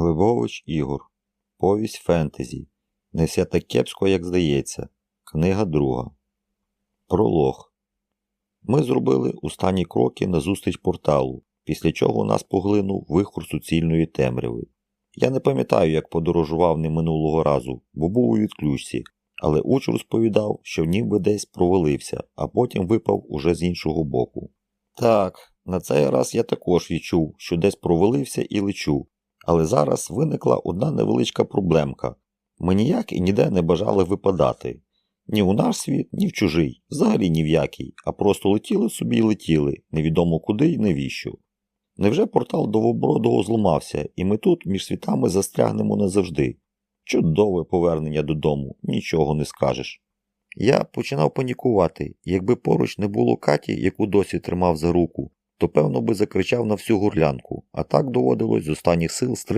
Глибович Ігор. Повість фентезі. Не все так кепсько, як здається. Книга друга. Пролог. Ми зробили останні кроки назустріч порталу, після чого нас поглинув вихор суцільної темряви. Я не пам'ятаю, як подорожував ним минулого разу, бо був у відключці, але уч розповідав, що ніби десь провалився, а потім випав уже з іншого боку. Так, на цей раз я також відчув, що десь провалився і лечу, але зараз виникла одна невеличка проблемка. Ми ніяк і ніде не бажали випадати. Ні у наш світ, ні в чужий, взагалі ні в який, а просто летіли собі і летіли, невідомо куди і навіщо. Невже портал Довобродого зламався, і ми тут між світами застрягнемо назавжди? Чудове повернення додому, нічого не скажеш. Я починав панікувати, якби поруч не було Каті, яку досі тримав за руку, то певно би закричав на всю гурлянку, а так доводилось з останніх сил